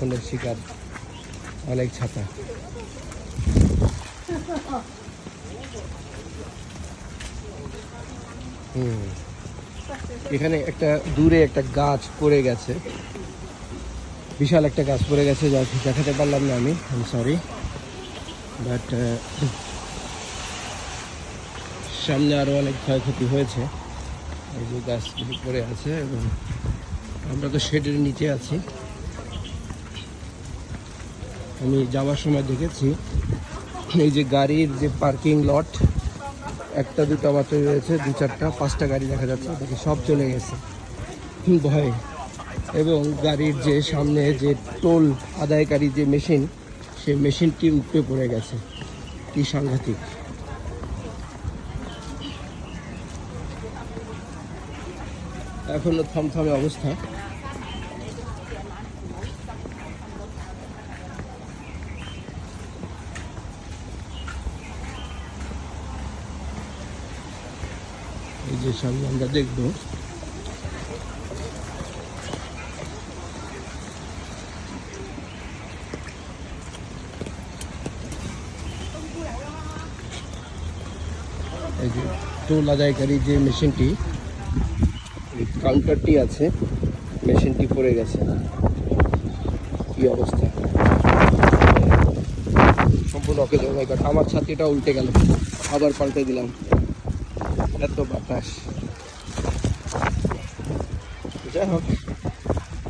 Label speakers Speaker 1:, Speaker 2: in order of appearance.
Speaker 1: ফোনের শিকার অনেক ছাতা। এখানে একটা দূরে একটা গাছ পড়ে গেছে। বিশাল একটা গাছ পড়ে গেছে, যা দেখাতে পারলাম না আমি আমি সরি বাট সামনে আরও অনেক ক্ষয়ক্ষতি হয়েছে। এই যে গাছগুলি পড়ে আছে এবং আমরা তো শেডের নিচে আছি। আমি যাওয়ার সময় দেখেছি, এই যে গাড়ির যে পার্কিং লট, একটা, দুটো মাত্র রয়েছে, দু চারটা, পাঁচটা গাড়ি দেখা যাচ্ছে, দেখি সব চলে গেছে। ভয়। এবং গাড়ির যে সামনে যে টোল আদায়কারী যে মেশিন, সেই মেশিনটি উপড়ে পড়ে গেছে। কি সাংঘাতিক। এখনও থমথমে অবস্থা। এই যে সামনে আমরা দেখব। এই যে টোল আদায়কারী যে মেশিনটি কাউন্টারটি আছে, মেশিনটি পড়ে গেছে। কি অবস্থা? সম্পূর্ণ অকেজ আমার ছাতিটা উল্টে গেল। আবার পাল্টে দিলাম। Ito batas. Diyan, oh.